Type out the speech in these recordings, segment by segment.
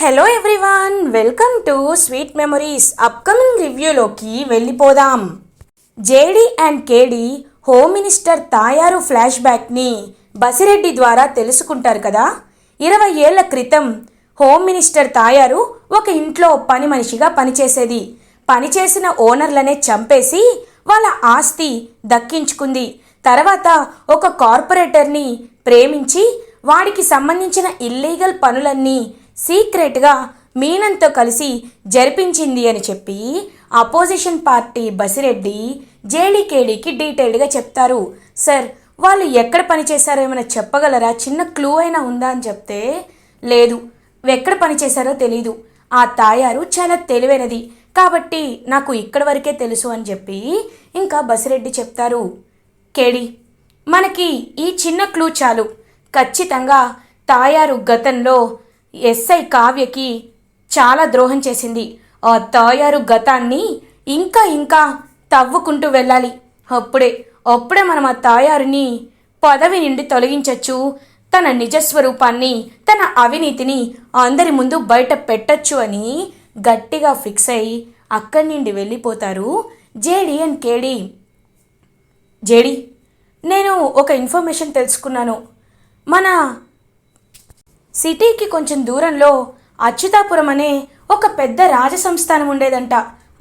Hello everyone welcome to sweet memories upcoming రివ్యూలోకి వెళ్ళిపోదాం. JD and KD home minister Tayaru flash బ్యాక్ని బసిరెడ్డి ద్వారా తెలుసుకుంటారు కదా? ఇరవై ఏళ్ళ క్రితం హోమ్ మినిస్టర్ తాయారు ఒక ఇంట్లో పని మనిషిగా పనిచేసేది. పనిచేసిన ఓనర్లనే చంపేసి వాళ్ళ ఆస్తి దక్కించుకుంది. తర్వాత ఒక కార్పొరేటర్ని ప్రేమించి వాడికి సంబంధించిన ఇల్లీగల్ పనులన్నీ సీక్రెట్గా మీనంతో కలిసి జరిపించింది అని చెప్పి అపోజిషన్ పార్టీ బసిరెడ్డి జేడీకేడీకి డీటెయిల్డ్గా చెప్తారు. సార్ వాళ్ళు ఎక్కడ పనిచేశారో ఏమైనా చెప్పగలరా? చిన్న క్లూ అయినా ఉందా? అని చెప్తే లేదు. ఎక్కడ పనిచేశారో తెలీదు. ఆ తాయారు చాలా తెలివైనది. కాబట్టి నాకు ఇక్కడ వరకే తెలుసు అని చెప్పి ఇంకా బసిరెడ్డి చెప్తారు. కేడి మనకి ఈ చిన్న క్లూ చాలు. ఖచ్చితంగా తాయారు గతంలో ఎస్ఐ కావ్యకి చాలా ద్రోహం చేసింది. ఆ తాయారు గతాన్ని ఇంకా ఇంకా తవ్వుకుంటూ వెళ్ళాలి. అప్పుడే అప్పుడే మనం ఆ తాయారుని పదవి నుండి తొలగించవచ్చు తన నిజస్వరూపాన్ని తన అవినీతిని అందరి ముందు బయట పెట్టచ్చు అని గట్టిగా ఫిక్స్ అయి అక్కడి నుండి వెళ్ళిపోతారు జేడి అండ్ కేడి. జేడి నేను ఒక ఇన్ఫర్మేషన్ తెలుసుకున్నాను. మన సిటీకి కొంచెం దూరంలో అచ్యుతాపురం అనే ఒక పెద్ద రాజసంస్థానం ఉండేదంట.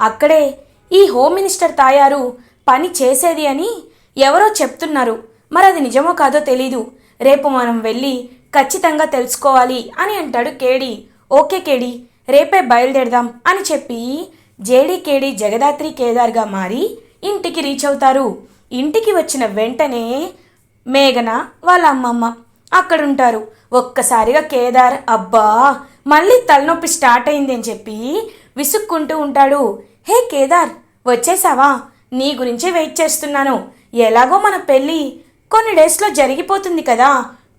అక్కడే ఈ హోమ్ మినిస్టర్ తాయారు పని చేసేది అని ఎవరో చెప్తున్నారు. మరి అది నిజమో కాదో తెలీదు. రేపు మనం వెళ్ళి ఖచ్చితంగా తెలుసుకోవాలి అని అంటాడు కేడి. ఓకే కేడి రేపే బయలుదేరదాం అని చెప్పి జేడీ కేడి జగదాత్రి కేదార్గా మారి ఇంటికి రీచ్ అవుతారు. ఇంటికి వచ్చిన వెంటనే మేఘన వాళ్ళ అమ్మమ్మ అక్కడుంటారు. ఒక్కసారిగా కేదార్ అబ్బా మళ్ళీ తలనొప్పి స్టార్ట్ అయింది అని చెప్పి విసుక్కుంటూ ఉంటాడు. హే కేదార్ వచ్చేసావా? నీ గురించే వెయిట్ చేస్తున్నాను. ఎలాగో మన పెళ్ళి కొన్ని డేస్లో జరిగిపోతుంది కదా.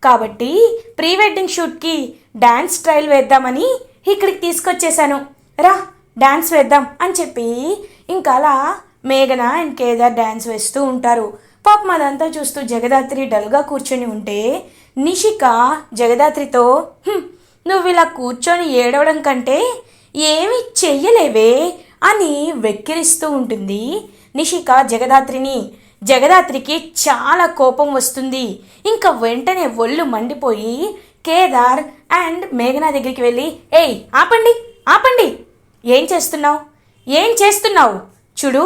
కాబట్టి ప్రీ వెడ్డింగ్ షూట్కి డ్యాన్స్ ట్రయల్ వేద్దామని ఇక్కడికి తీసుకొచ్చేసాను రా డ్యాన్స్ వేద్దాం అని చెప్పి ఇంకా అలా మేఘన అండ్ కేదార్ డ్యాన్స్ వేస్తూ ఉంటారు. పాపం అదంతా చూస్తూ జగదాత్రి డల్గా కూర్చొని ఉంటే నిషిక జగదాత్రితో నువ్వు ఇలా కూర్చొని ఏడవడం కంటే ఏమీ చెయ్యలేవే అని వెక్కిరిస్తూ ఉంటుంది నిషిక జగదాత్రిని. జగదాత్రికి చాలా కోపం వస్తుంది. ఇంకా వెంటనే ఒళ్ళు మండిపోయి కేదార్ అండ్ మేఘనా దగ్గరికి వెళ్ళి ఏయ్ ఆపండి ఆపండి ఏం చేస్తున్నావు ఏం చేస్తున్నావు చూడు.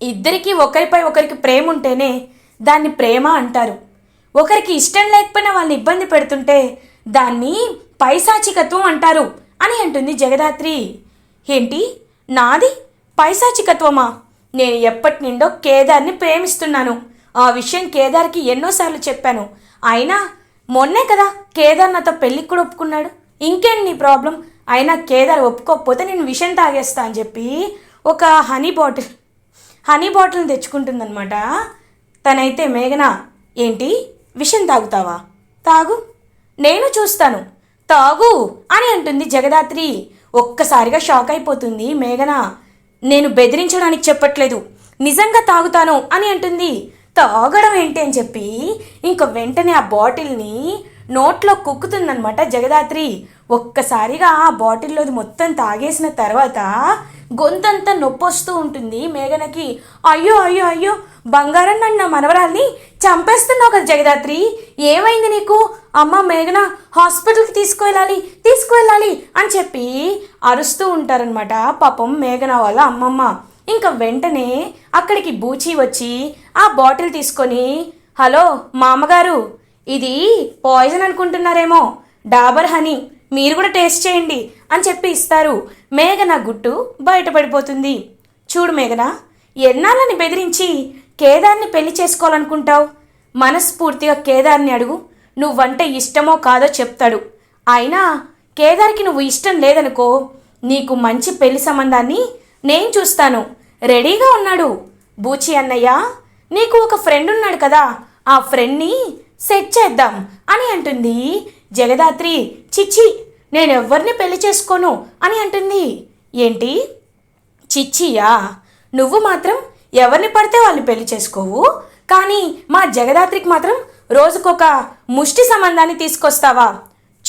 ఇద్దరికీ ఒకరిపై ఒకరికి ప్రేమ ఉంటేనే దాన్ని ప్రేమ అంటారు. ఒకరికి ఇష్టం లేకపోయినా వాళ్ళని ఇబ్బంది పెడుతుంటే దాన్ని పైశాచికత్వం అంటారు అని అంటుంది జగదాత్రి. ఏంటి? నాది పైశాచికత్వమా? నేను ఎప్పటి నుండో కేదార్ని ప్రేమిస్తున్నాను. ఆ విషయం కేదార్కి ఎన్నోసార్లు చెప్పాను. అయినా మొన్నే కదా కేదార్ నాతో పెళ్ళికి కూడా ఒప్పుకున్నాడు. ఇంకేంటి నీ ప్రాబ్లం? అయినా కేదార్ ఒప్పుకోకపోతే నేను విషయం తాగేస్తా అని చెప్పి ఒక హనీ బాటిల్ హనీ బాటిల్ని తెచ్చుకుంటుందన్నమాట. తనైతే మేఘన ఏంటి? విషం తాగుతావా? తాగు. నేను చూస్తాను. తాగు అని అంటుంది జగదాత్రి. ఒక్కసారిగా షాక్ అయిపోతుంది మేఘన. నేను బెదిరించడానికి చెప్పట్లేదు. నిజంగా తాగుతాను అని అంటుంది. తాగడం ఏంటి అని చెప్పి ఇంక వెంటనే ఆ బాటిల్ని నోట్లో కుక్కుతుందనమాట జగదాత్రి. ఒక్కసారిగా ఆ బాటిల్లోది మొత్తం తాగేసిన తర్వాత గొంతంతా నొప్పి వస్తూ ఉంటుంది మేఘనకి. అయ్యో అయ్యో అయ్యో బంగారం నన్ను నా మనవరాల్ని చంపేస్తున్నావు కదా జగదాత్రి. ఏమైంది నీకు? అమ్మ మేఘన హాస్పిటల్కి తీసుకువెళ్ళాలి తీసుకువెళ్ళాలి అని చెప్పి అరుస్తూ ఉంటారనమాట పాపం మేఘన వాళ్ళ అమ్మమ్మ. ఇంకా వెంటనే అక్కడికి బూచి వచ్చి ఆ బాటిల్ తీసుకొని హలో మా అమ్మగారు ఇది పాయిజన్ అనుకుంటున్నారేమో. డాబర్ హనీ మీరు కూడా టేస్ట్ చేయండి అని చెప్పి ఇస్తారు. మేఘన గుట్టు బయటపడిపోతుంది. చూడు మేఘన ఎన్నాళ్ళని బెదిరించి కేదార్ని పెళ్ళి చేసుకోవాలనుకుంటావు? మనస్ఫూర్తిగా కేదార్ని అడుగు. నువ్వంటే ఇష్టమో కాదో చెప్తాడు. అయినా కేదార్కి నువ్వు ఇష్టం లేదనుకో నీకు మంచి పెళ్ళి సంబంధాన్ని నేను చూస్తాను. రెడీగా ఉన్నాడు. బూచి అన్నయ్య నీకు ఒక ఫ్రెండ్ ఉన్నాడు కదా ఆ ఫ్రెండ్ని సెట్ చేద్దాం అని అంటుంది. జగదాత్రి చిచ్చి నేను పెళ్ళి చేసుకోను అని అంటుంది. ఏంటి? చిచ్చియా? నువ్వు మాత్రం ఎవరిని పడితే వాళ్ళని పెళ్ళి చేసుకోవు? కానీ మా జగదాత్రికి మాత్రం రోజుకొక ముష్టి సంబంధాన్ని తీసుకొస్తావా?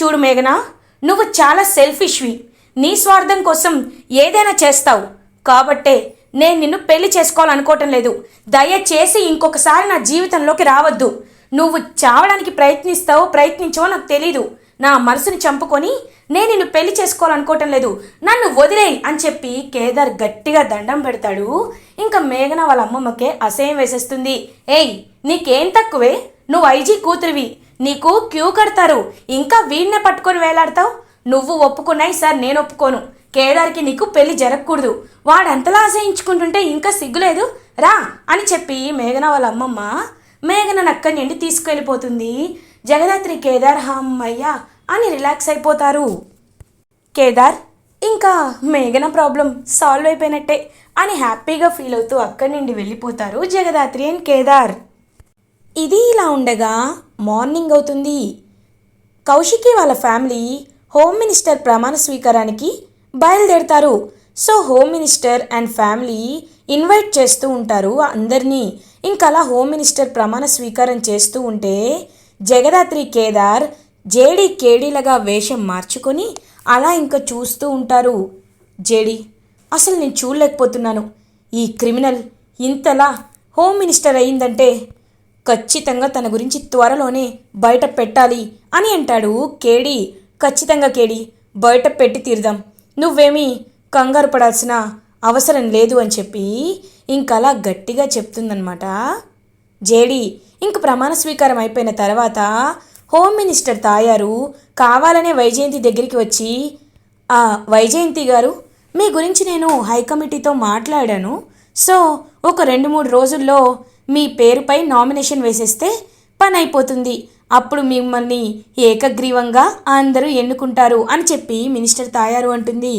చూడు మేఘన నువ్వు చాలా సెల్ఫిష్వి. నీ స్వార్థం కోసం ఏదైనా చేస్తావు. కాబట్టే నేను నిన్ను పెళ్ళి చేసుకోవాలనుకోవటం లేదు. దయచేసి ఇంకొకసారి నా జీవితంలోకి రావద్దు. నువ్వు చావడానికి ప్రయత్నిస్తావో ప్రయత్నించవో నాకు తెలీదు. నా మనసుని చంపుకొని నేను నిన్ను పెళ్ళి చేసుకోవాలనుకోవటం లేదు. నన్ను వదిలేయి అని చెప్పి కేదార్ గట్టిగా దండం పెడతాడు. ఇంకా మేఘన వాళ్ళ అమ్మమ్మకే అసహ్యం వేసేస్తుంది. ఏయ్ నీకేం తక్కువే? నువ్వు ఐజీ కూతురివి. నీకు క్యూ కడతారు. ఇంకా వీడినే పట్టుకొని వేలాడతావు? నువ్వు ఒప్పుకున్నాయి సార్ నేను ఒప్పుకోను. కేదార్కి నీకు పెళ్ళి జరగకూడదు. వాడంతలా ఆశయించుకుంటుంటే ఇంకా సిగ్గులేదు? రా అని చెప్పి మేఘన వాళ్ళ అమ్మమ్మ మేఘన అక్కడి నుండి తీసుకెళ్ళిపోతుంది. జగదాత్రి కేదార్ హమ్మయ్య! అని రిలాక్స్ అయిపోతారు. కేదార్ ఇంకా మేఘన ప్రాబ్లం సాల్వ్ అయిపోయినట్టే అని హ్యాపీగా ఫీల్ అవుతూ అక్కడి నుండి వెళ్ళిపోతారు జగదాత్రి అండ్ కేదార్. ఇది ఇలా ఉండగా మార్నింగ్ అవుతుంది. కౌశికి వాళ్ళ ఫ్యామిలీ హోమ్ మినిస్టర్ ప్రమాణ స్వీకారానికి బయలుదేరతారు. So home minister and family invite చేస్తూ ఉంటారు అందరినీ. ఇంకా అలా హోమ్ మినిస్టర్ ప్రమాణ స్వీకారం చేస్తూ ఉంటే జగదాత్రి కేదార్ జేడి కేడీలగా వేషం మార్చుకొని అలా ఇంకా చూస్తూ ఉంటారు. జేడి అసలు నేను చూడలేకపోతున్నాను. ఈ క్రిమినల్ ఇంతలా హోమ్ మినిస్టర్ అయిందంటే ఖచ్చితంగా తన గురించి త్వరలోనే బయట పెట్టాలి అని అంటాడు కేడి. ఖచ్చితంగా కేడి బయట పెట్టి తీరుదాం. నువ్వేమీ కంగారు పడాల్సిన అవసరం లేదు అని చెప్పి ఇంకలా గట్టిగా చెప్తుందనమాట జేడి ఇంక ప్రమాణ స్వీకారం అయిపోయిన తర్వాత హోమ్ మినిస్టర్ తాయారు కావాలనే వైజయంతి దగ్గరికి వచ్చి "ఆ, వైజయంతి గారు మీ గురించి నేను హై కమిటీతో మాట్లాడాను. సో ఒక రెండు మూడు రోజుల్లో మీ పేరుపై నామినేషన్ వేసేస్తే పని అయిపోతుంది అప్పుడు మిమ్మల్ని ఏకగ్రీవంగా అందరూ ఎన్నుకుంటారు అని చెప్పి మినిస్టర్ తాయారు అంటుంది.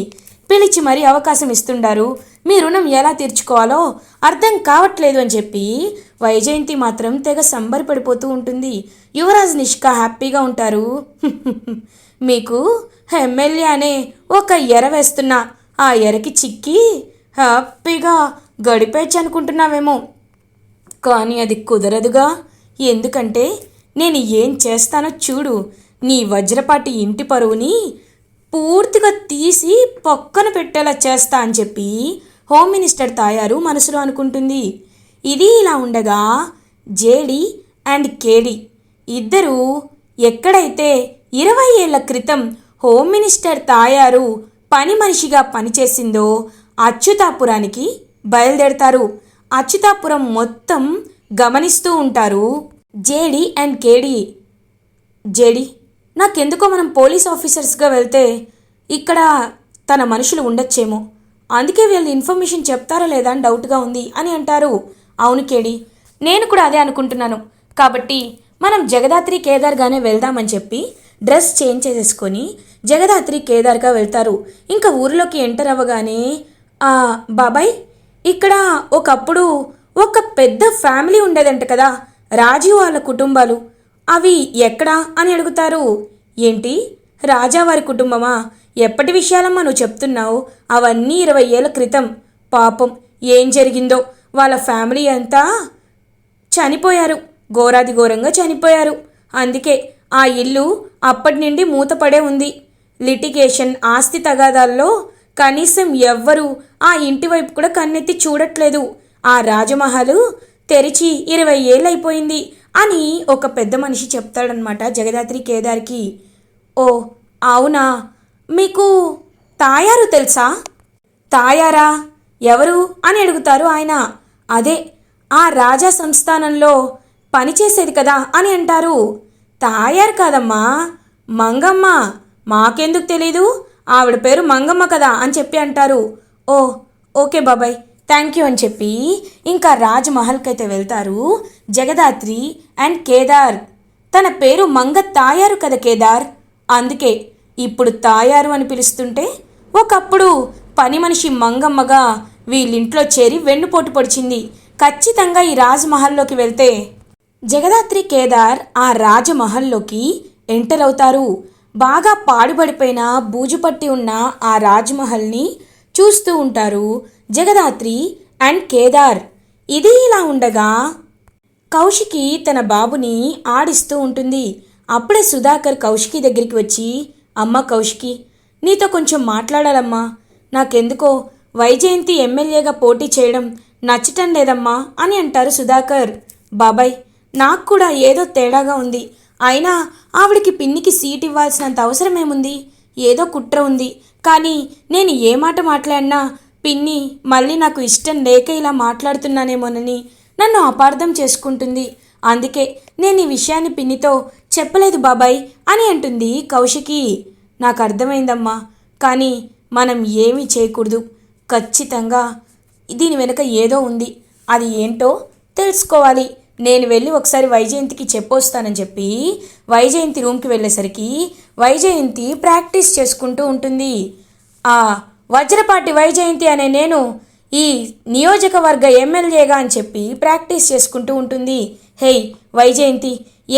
పిలిచి మరీ అవకాశం ఇస్తుండారు. మీ రుణం ఎలా తీర్చుకోవాలో అర్థం కావట్లేదు అని చెప్పి వైజయంతి మాత్రం తెగ సంబరపడిపోతూ ఉంటుంది. యువరాజ్ నిష్క హ్యాపీగా ఉంటారు. మీకు ఎమ్మెల్యే అనే ఒక ఎర వేస్తున్నా. ఆ ఎరకి చిక్కి హ్యాపీగా గడిపేచ్చు అనుకుంటున్నావేమో. కానీ అది కుదరదుగా. ఎందుకంటే నేను ఏం చేస్తానో చూడు. నీ వజ్రపాటి ఇంటి పరువుని పూర్తిగా తీసి పక్కన పెట్టేలా చేస్తా అని చెప్పి హోమ్ మినిస్టర్ తాయారు మనసులో అనుకుంటుంది. ఇది ఇలా ఉండగా జేడి అండ్ కేడి ఇద్దరూ ఎక్కడైతే ఇరవై ఏళ్ళ క్రితం హోమ్ మినిస్టర్ తాయారు పని మనిషిగా పనిచేసిందో అచ్యుతాపురానికి బయలుదేరతారు. అచ్యుతాపురం మొత్తం గమనిస్తూ ఉంటారు జేడి అండ్ కేడి. జేడి నాకెందుకో మనం పోలీస్ ఆఫీసర్స్గా వెళ్తే ఇక్కడ తన మనుషులు ఉండొచ్చేమో. అందుకే వీళ్ళు ఇన్ఫర్మేషన్ చెప్తారా లేదా అని డౌట్గా ఉంది అని అంటారు. అవును కేడి నేను కూడా అదే అనుకుంటున్నాను. కాబట్టి మనం జగదాత్రి కేదార్గానే వెళ్దామని చెప్పి డ్రెస్ చేంజ్ చేసేసుకొని జగదాత్రి కేదార్గా వెళ్తారు. ఇంకా ఊరిలోకి ఎంటర్ అవ్వగానే బాబాయ్ ఇక్కడ ఒకప్పుడు ఒక పెద్ద ఫ్యామిలీ ఉండేదంట కదా రాజు వాళ్ళ కుటుంబాలు. అవి ఎక్కడా అని అడుగుతారు. ఏంటి? రాజా వారి కుటుంబమా? ఎప్పటి విషయాలమ్మా నువ్వు చెప్తున్నావు? అవన్నీ ఇరవై ఏళ్ళ క్రితం. పాపం ఏం జరిగిందో? వాళ్ళ ఫ్యామిలీ అంతా చనిపోయారు. ఘోరాది ఘోరంగా చనిపోయారు. అందుకే ఆ ఇల్లు అప్పటి నుండి మూతపడే ఉంది. లిటిగేషన్ ఆస్తి తగాదాల్లో కనీసం ఎవ్వరూ ఆ ఇంటి వైపు కూడా కన్నెత్తి చూడట్లేదు. ఆ రాజమహల్ తెరిచి ఇరవై ఏళ్ళైపోయింది. అని ఒక పెద్ద మనిషి చెప్తాడనమాట జగదాత్రి కేదార్కి. ఓ అవునా? మీకు తాయారు తెలుసా? తాయారా? ఎవరు? అని అడుగుతారు ఆయన. అదే ఆ రాజా సంస్థానంలో పనిచేసేది కదా అని అంటారు. తాయారు కాదమ్మా మంగమ్మ. మాకెందుకు తెలీదు? ఆవిడ పేరు మంగమ్మ కదా అని చెప్పి అంటారు. ఓ ఓకే బాబాయ్. థ్యాంక్ యూ అని చెప్పి ఇంకా రాజ్మహల్కి అయితే వెళ్తారు. జగదాత్రి అండ్ కేదార్. తన పేరు మంగ తాయారు కదా కేదార్? అందుకే ఇప్పుడు తాయారు అని పిలుస్తుంటే ఒకప్పుడు పని మనిషి మంగమ్మగా వీళ్ళింట్లో చేరి వెన్నుపోటు పొడిచింది. ఖచ్చితంగా ఈ రాజ్మహల్లోకి వెళ్తే జగదాత్రి కేదార్ ఆ రాజమహల్లోకి ఎంటర్ అవుతారు. బాగా పాడుబడిపోయిన బూజుపట్టి ఉన్న ఆ రాజ్మహల్ని చూస్తూ ఉంటారు. జగదాత్రి అండ్ కేదార్. ఇది ఇలా ఉండగా కౌశికి తన బాబుని ఆడిస్తూ ఉంటుంది. అప్పుడే సుధాకర్ కౌశికి దగ్గరికి వచ్చి అమ్మ కౌశికి నీతో కొంచెం మాట్లాడాలమ్మా. నాకెందుకో వైజయంతి ఎమ్మెల్యేగా పోటీ చేయడం నచ్చటం లేదమ్మా అని అంటారు సుధాకర్. బాబాయ్ నాకు కూడా ఏదో తేడాగా ఉంది. అయినా ఆవిడికి పిన్నికి సీట్ ఇవ్వాల్సినంత అవసరం ఏముంది ఏదో కుట్ర ఉంది. కానీ నేను ఏ మాట మాట్లాడినా పిన్ని మళ్ళీ నాకు ఇష్టం లేక ఇలా మాట్లాడుతున్నానేమోనని నన్ను అపార్థం చేసుకుంటుంది. అందుకే నేను ఈ విషయాన్ని పిన్నితో చెప్పలేదు బాబాయ్ అని అంటుంది కౌశికి. నాకు అర్థమైందమ్మా కానీ మనం ఏమీ చేయకూడదు. ఖచ్చితంగా దీని వెనుక ఏదో ఉంది. అది ఏంటో తెలుసుకోవాలి. నేను వెళ్ళి ఒకసారి వైజయంతికి చెప్పొస్తానని చెప్పి వైజయంతి రూమ్కి వెళ్ళేసరికి వైజయంతి ప్రాక్టీస్ చేసుకుంటూ ఉంటుంది. ఆ వజ్రపాటి వైజయంతి అనే నేను ఈ నియోజకవర్గ ఎమ్మెల్యేగా అని చెప్పి ప్రాక్టీస్ చేసుకుంటూ ఉంటుంది. హేయ్ వైజయంతి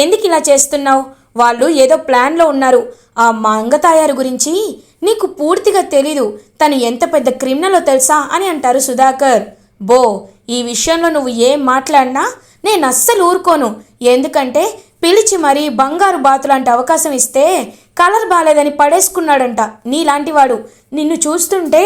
ఎందుకు ఇలా చేస్తున్నావు? వాళ్ళు ఏదో ప్లాన్లో ఉన్నారు. ఆ మంగతాయారు గురించి నీకు పూర్తిగా తెలీదు. తను ఎంత పెద్ద క్రిమినలో తెలుసా అని అంటారు సుధాకర్. బో ఈ విషయంలో నువ్వు ఏం మాట్లాడినా నేను అస్సలు ఊరుకోను. ఎందుకంటే పిలిచి మరీ బంగారు బాతు లాంటి అవకాశం ఇస్తే కలర్ బాలేదని పడేసుకున్నాడంట నీలాంటివాడు. నిన్ను చూస్తుంటే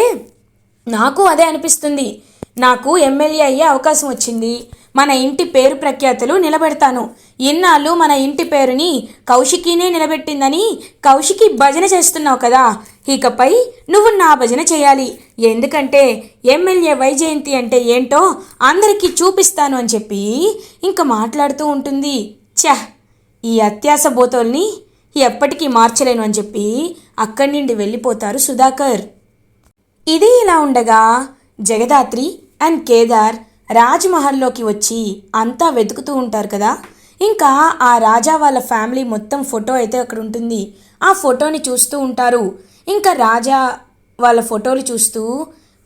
నాకు అదే అనిపిస్తుంది. నాకు ఎమ్మెల్యే అయ్యే అవకాశం వచ్చింది. మన ఇంటి పేరు ప్రఖ్యాతులు నిలబెడతాను. ఇన్నాళ్ళు మన ఇంటి పేరుని కౌశికినే నిలబెట్టిందని కౌశికి భజన చేస్తున్నావు కదా. ఇకపై నువ్వు నా భజన చేయాలి. ఎందుకంటే ఎమ్మెల్యే వైజయంతి అంటే ఏంటో అందరికీ చూపిస్తాను అని చెప్పి ఇంకా మాట్లాడుతూ ఉంటుంది. ఛ! ఈ అత్యాస బోతోల్ని ఎప్పటికీ మార్చలేను అని చెప్పి అక్కడి నుండి వెళ్ళిపోతారు సుధాకర్. ఇది ఇలా ఉండగా జగదాత్రి అండ్ కేదార్ రాజ్మహల్లోకి వచ్చి అంతా వెతుకుతూ ఉంటారు కదా. ఇంకా ఆ రాజా వాళ్ళ ఫ్యామిలీ మొత్తం ఫోటో అయితే అక్కడ ఉంటుంది. ఆ ఫోటోని చూస్తూ ఉంటారు. ఇంకా రాజా వాళ్ళ ఫోటోలు చూస్తూ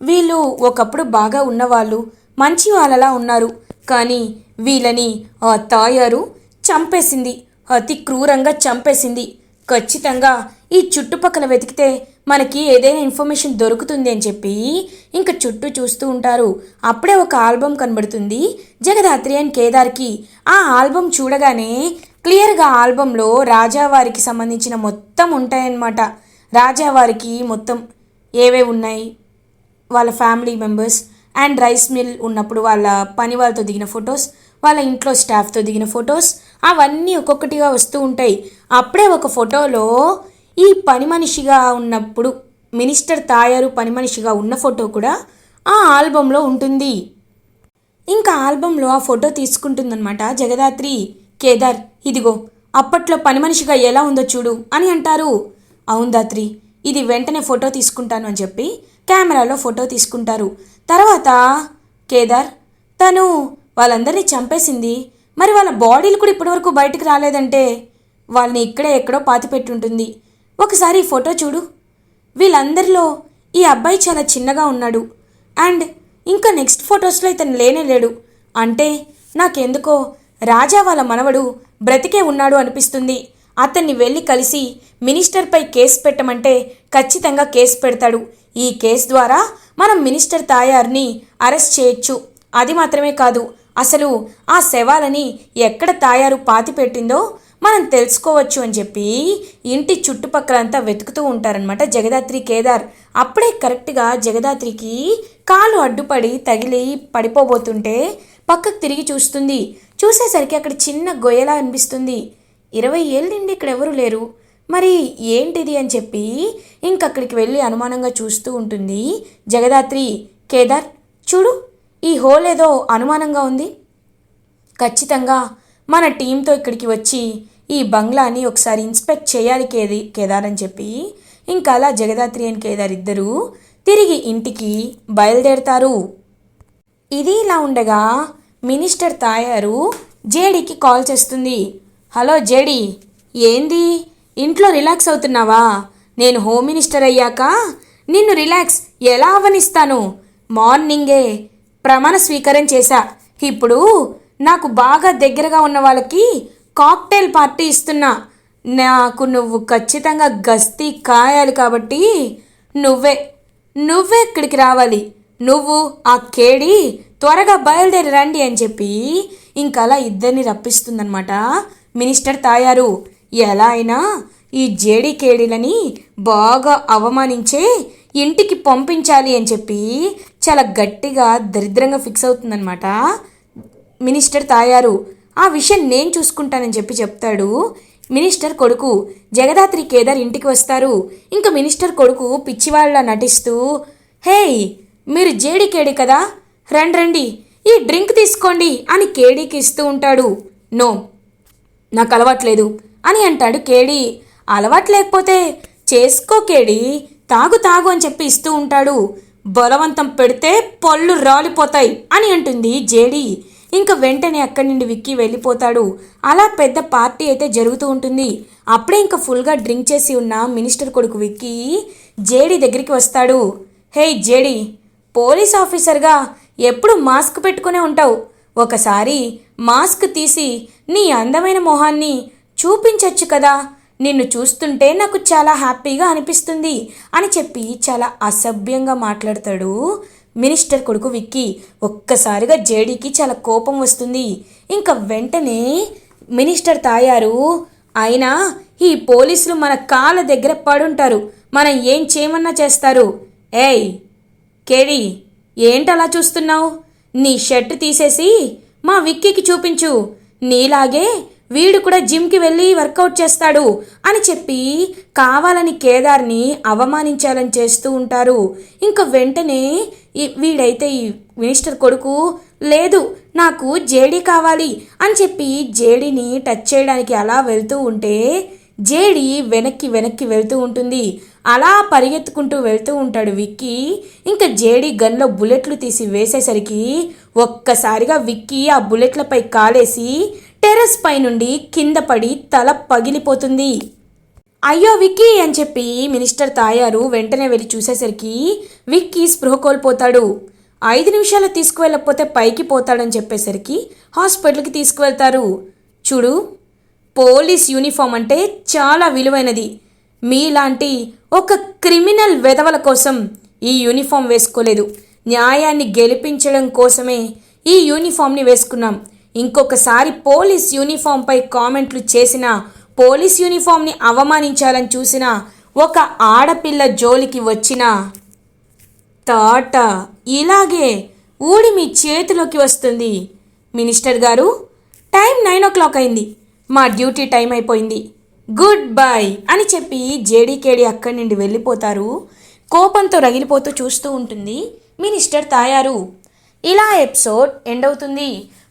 వీళ్ళు ఒకప్పుడు బాగా ఉన్నవాళ్ళు మంచి వాళ్ళలా ఉన్నారు. కానీ వీళ్ళని ఆ తాయారు చంపేసింది. అతి క్రూరంగా చంపేసింది. ఖచ్చితంగా ఈ చుట్టుపక్కల వెతికితే మనకి ఏదైనా ఇన్ఫర్మేషన్ దొరుకుతుంది అని చెప్పి ఇంకా చుట్టూ చూస్తూ ఉంటారు. అప్పుడే ఒక ఆల్బమ్ కనబడుతుంది. జగదాత్రి అండ్ కేదార్కి. ఆ ఆల్బమ్ చూడగానే క్లియర్గా ఆల్బంలో రాజావారికి సంబంధించిన మొత్తం ఉంటాయన్నమాట. రాజావారికి మొత్తం ఏవే ఉన్నాయి? వాళ్ళ family members and rice mill ఉన్నప్పుడు వాళ్ళ పని వాళ్ళతో దిగిన ఫొటోస్ వాళ్ళ ఇంట్లో స్టాఫ్తో దిగిన ఫొటోస్ అవన్నీ ఒక్కొక్కటిగా వస్తూ ఉంటాయి. అప్పుడే ఒక ఫోటోలో ఈ పని మనిషిగా ఉన్నప్పుడు మినిస్టర్ తాయారు పని మనిషిగా ఉన్న ఫోటో కూడా ఆ ఆల్బంలో ఉంటుంది. ఇంకా ఆల్బంలో ఆ ఫోటో తీసుకుంటుందన్నమాట జగదాత్రి. కేదార్ ఇదిగో అప్పట్లో పని మనిషిగా ఎలా ఉందో చూడు అని అంటారు. అవుందాత్రి ఇది వెంటనే ఫోటో తీసుకుంటాను అని చెప్పి కెమెరాలో ఫోటో తీసుకుంటారు. తర్వాత కేదార్ తను వాళ్ళందరినీ చంపేసింది. మరి వాళ్ళ బాడీలు కూడా ఇప్పటివరకు బయటకు రాలేదంటే వాళ్ళని ఇక్కడే ఎక్కడో పాతిపెట్టుంటుంది ఒకసారి ఈ ఫోటో చూడు. వీళ్ళందరిలో ఈ అబ్బాయి చాలా చిన్నగా ఉన్నాడు. అండ్ ఇంకా నెక్స్ట్ ఫొటోస్లో ఇతను లేనే లేడు. అంటే నాకెందుకో రాజా వాళ్ళ మనవడు బ్రతికే ఉన్నాడు అనిపిస్తుంది. అతన్ని వెళ్ళి కలిసి మినిస్టర్పై కేసు పెట్టమంటే ఖచ్చితంగా కేసు పెడతాడు. ఈ కేసు ద్వారా మనం మినిస్టర్ తాయార్ని అరెస్ట్ చేయొచ్చు. అది మాత్రమే కాదు అసలు ఆ శవాలని ఎక్కడ తాయారు పాతి పెట్టిందో మనం తెలుసుకోవచ్చు అని చెప్పి ఇంటి చుట్టుపక్కలంతా వెతుకుతూ ఉంటారనమాట జగదాత్రి కేదార్. అప్పుడే కరెక్ట్గా జగదాత్రికి కాలు అడ్డుపడి తగిలి పడిపోబోతుంటే పక్కకు తిరిగి చూస్తుంది. చూసేసరికి అక్కడ చిన్న గొయ్యలా అనిపిస్తుంది. ఇరవై ఏళ్ళ నుండి ఇక్కడ ఎవరు లేరు? మరి ఏంటిది అని చెప్పి ఇంకక్కడికి వెళ్ళి అనుమానంగా చూస్తూ ఉంటుంది జగదాత్రి. కేదార్ చూడు. ఈ హోల్ ఏదో అనుమానంగా ఉంది. ఖచ్చితంగా మన టీంతో ఇక్కడికి వచ్చి ఈ బంగ్లాని ఒకసారి ఇన్స్పెక్ట్ చేయాలి కేది కేదార్ అని చెప్పి. ఇంకా అలా జగదాత్రి అని కేదార్ ఇద్దరూ తిరిగి ఇంటికి బయలుదేరతారు. ఇది ఇలా ఉండగా మినిస్టర్ తాయారు జేడీకి కాల్ చేస్తుంది. హలో జేడీ ఏంది? ఇంట్లో రిలాక్స్ అవుతున్నావా? నేను హోమ్ మినిస్టర్ అయ్యాక నిన్ను రిలాక్స్ ఎలా అవనిస్తాను? మార్నింగే ప్రమాణ స్వీకారం చేశా. ఇప్పుడు నాకు బాగా దగ్గరగా ఉన్న వాళ్ళకి కాక్టైల్ పార్టీ ఇస్తున్నా. నాకు నువ్వు ఖచ్చితంగా గస్తీ కాయాలి కాబట్టి నువ్వే నువ్వే ఇక్కడికి రావాలి. నువ్వు ఆ కేడి త్వరగా బయలుదేరి రండి అని చెప్పి ఇంకలా అలా ఇద్దరిని రప్పిస్తుందనమాట మినిస్టర్ తాయారు ఎలా అయినా ఈ జేడీ కేడీలని బాగా అవమానించే ఇంటికి పంపించాలి అని చెప్పి చాలా గట్టిగా దరిద్రంగా ఫిక్స్ అవుతుందన్నమాట. మినిస్టర్ తాయారు ఆ విషయం నేను చూసుకుంటానని చెప్పి చెప్తాడు. మినిస్టర్ కొడుకు జగదాత్రి కేదార్ ఇంటికి వస్తారు. ఇంకా మినిస్టర్ కొడుకు పిచ్చివాళ్ళ నటిస్తూ హేయ్ మీరు జేడి కేడి కదా? రండి రండి. ఈ డ్రింక్ తీసుకోండి అని కేడీకి ఇస్తూ ఉంటాడు. నో నాకు అలవాట్లేదు అని అంటాడు కేడీ. అలవాటు లేకపోతే చేసుకో కేడీ తాగు తాగు అని చెప్పి ఇస్తూ ఉంటాడు. బలవంతం పెడితే పళ్ళు రాలిపోతాయి అని అంటుంది జేడి. ఇంకా వెంటనే అక్కడి నుండి విక్కి వెళ్ళిపోతాడు. అలా పెద్ద పార్టీ అయితే జరుగుతూ ఉంటుంది. అప్పుడే ఇంకా ఫుల్గా డ్రింక్ చేసి ఉన్న మినిస్టర్ కొడుకు విక్కి జేడి దగ్గరికి వస్తాడు. హే జేడి పోలీస్ ఆఫీసర్గా ఎప్పుడు మాస్క్ పెట్టుకునే ఉంటావు? ఒకసారి మాస్క్ తీసి నీ అందమైన మొహాన్ని చూపించచ్చు కదా. నిన్ను చూస్తుంటే నాకు చాలా హ్యాపీగా అనిపిస్తుంది అని చెప్పి చాలా అసభ్యంగా మాట్లాడతాడు మినిస్టర్ కొడుకు విక్కీ. ఒక్కసారిగా జేడీకి చాలా కోపం వస్తుంది. ఇంకా వెంటనే మినిస్టర్ తాయారు అయినా ఈ పోలీసులు మన కాళ్ళ దగ్గర పడుంటారు. మనం ఏం చేయమన్నా చేస్తారు. ఏయ్ కేడి ఏంటలా చూస్తున్నావు? నీ షర్ట్ తీసేసి మా విక్కీకి చూపించు. నీలాగే వీడు కూడా జిమ్కి వెళ్ళి వర్కౌట్ చేస్తాడు అని చెప్పి కావాలని కేదార్ని అవమానించాలని చేస్తూ ఉంటారు. ఇంకా వెంటనే ఈ వీడైతే ఈ మినిస్టర్ కొడుకు లేదు నాకు జేడీ కావాలి అని చెప్పి జేడీని టచ్ చేయడానికి అలా వెళ్తూ ఉంటే జేడి వెనక్కి వెనక్కి వెళ్తూ ఉంటుంది. అలా పరిగెత్తుకుంటూ వెళ్తూ ఉంటాడు విక్కీ. ఇంకా జేడి గన్లో బుల్లెట్లు తీసి వేసేసరికి ఒక్కసారిగా విక్కీ ఆ బుల్లెట్లపై కాలేసి టెర్రస్ పై నుండి కింద పడి తల పగిలిపోతుంది. అయ్యో విక్కీ అని చెప్పి మినిస్టర్ తాయారు వెంటనే వెళ్ళి చూసేసరికి విక్కీ స్పృహ కోల్పోతాడు. ఐదు నిమిషాలు తీసుకువెళ్ళకపోతే పైకి పోతాడని చెప్పేసరికి హాస్పిటల్కి తీసుకువెళ్తారు. చూడు పోలీస్ యూనిఫామ్ అంటే చాలా విలువైనది. మీలాంటి ఒక క్రిమినల్ వెధవల కోసం ఈ యూనిఫామ్ వేసుకోలేదు. న్యాయాన్ని గెలిపించడం కోసమే ఈ యూనిఫామ్ని వేసుకున్నాం. ఇంకొకసారి పోలీస్ యూనిఫామ్పై కామెంట్లు చేసిన పోలీస్ యూనిఫామ్ని అవమానించాలని చూసిన ఒక ఆడపిల్ల జోలికి వచ్చిన తాట. ఇలాగే ఊడి మీ చేతిలోకి వస్తుంది. మినిస్టర్ గారు టైం నైన్ ఓ క్లాక్ అయింది. మా డ్యూటీ టైం అయిపోయింది. గుడ్ బై అని చెప్పి జేడీకేడి అక్కడి నుండి వెళ్ళిపోతారు. కోపంతో రగిలిపోతూ చూస్తూ ఉంటుంది మినిస్టర్ తాయారు. ఇలా ఎపిసోడ్ ఎండ్ అవుతుంది.